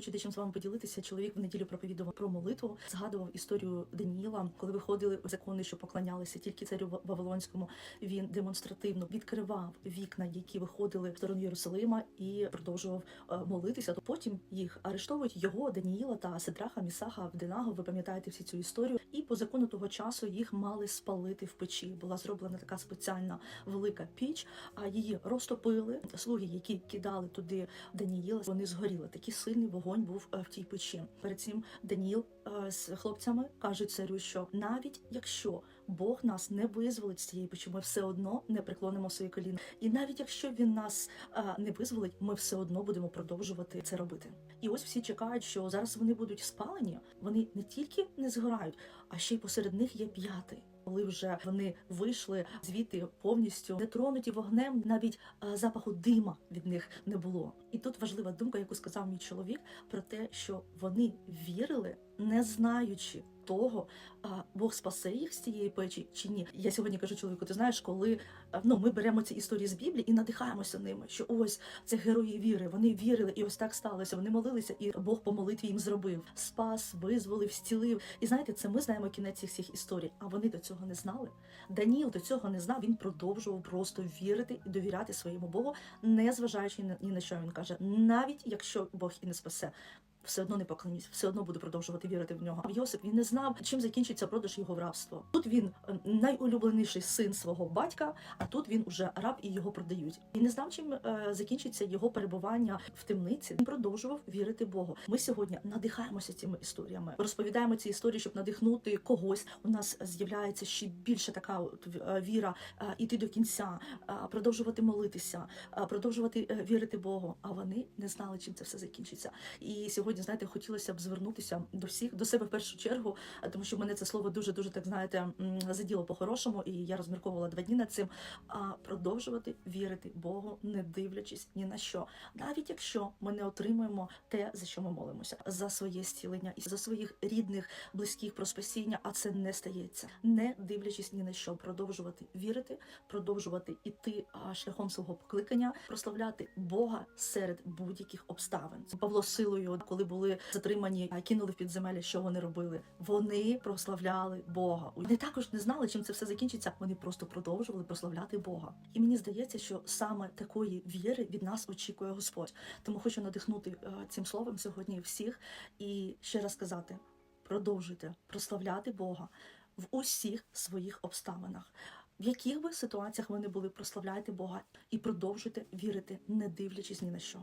хочу дечим з вами поділитися. Чоловік в неділю проповідував про молитву, згадував історію Даніїла, коли виходили закони, що поклонялися тільки царю Ва- Вавилонському. Він демонстративно відкривав вікна, які виходили в сторону Єрусалима, і продовжував е, молитися. То потім їх арештовують його Даніїла та Сидраха, Місаха, Авденаго. Ви пам'ятаєте всі цю історію. І по закону того часу їх мали спалити в печі. Була зроблена така спеціальна велика піч, а її розтопили. Слуги, які кидали туди Даніїла, вони згоріли. Такий сильний вогонь був е, в тій печі. Перед цим Даніїл е, з хлопцями кажуть царю, що навіть якщо Бог нас не визволить з цієї печі, ми все одно не преклонимо свої коліна. І навіть якщо він нас е, не визволить, ми все одно будемо продовжувати це робити. І ось всі чекають, що зараз вони будуть спалені. Вони не тільки не згорають, а ще й посеред них є п'ятий. Коли вже вони вийшли звідти повністю не тронуті вогнем, навіть е, запаху дима від них не було. І тут важлива думка, яку сказав мій чоловік, про те, що вони вірили, не знаючи того, Бог спасе їх з цієї печі чи ні. Я сьогодні кажу чоловіку, ти знаєш, коли ну ми беремо ці історії з Біблії і надихаємося ними, що ось це герої віри. Вони вірили, і ось так сталося. Вони молилися, і Бог по молитві їм зробив. Спас, визволив, зцілив. І знаєте, це ми знаємо кінець цих всіх історій. А вони до цього не знали. Даніл до цього не знав. Він продовжував просто вірити і довіряти своєму Богу, не зважаючи ні на що він каже, навіть якщо Бог і не спасе. Все одно не поклонюсь, все одно буду продовжувати вірити в нього. Йосип він не знав, чим закінчиться продаж його в рабство. Тут він е, найулюбленіший син свого батька, а тут він уже раб і його продають. І не знав, чим е, закінчиться його перебування в темниці. Він продовжував вірити Богу. Ми сьогодні надихаємося цими історіями, розповідаємо ці історії, щоб надихнути когось. У нас з'являється ще більше така е, віра іти до кінця, продовжувати молитися, продовжувати вірити Богу. А вони не знали, чим це все закінчиться. І сьогодні, знаєте, хотілося б звернутися до всіх, до себе в першу чергу, тому що мене це слово дуже дуже так знаєте заділо по-хорошому, і я розмірковувала два дні над цим. А продовжувати вірити Богу, не дивлячись ні на що, навіть якщо ми не отримуємо те, за що ми молимося, за своє зцілення і за своїх рідних, близьких про спасіння, а це не стається, не дивлячись ні на що, продовжувати вірити, продовжувати іти шляхом свого покликання, прославляти Бога серед будь-яких обставин. Павло силою, коли були затримані, кинули в підземелля, що вони робили? Вони прославляли Бога. Вони також не знали, чим це все закінчиться. Вони просто продовжували прославляти Бога. І мені здається, що саме такої віри від нас очікує Господь. Тому хочу надихнути е, цим словом сьогодні всіх і ще раз сказати: продовжуйте прославляти Бога в усіх своїх обставинах. В яких би ситуаціях ви не були, прославляйте Бога і продовжуйте вірити, не дивлячись ні на що.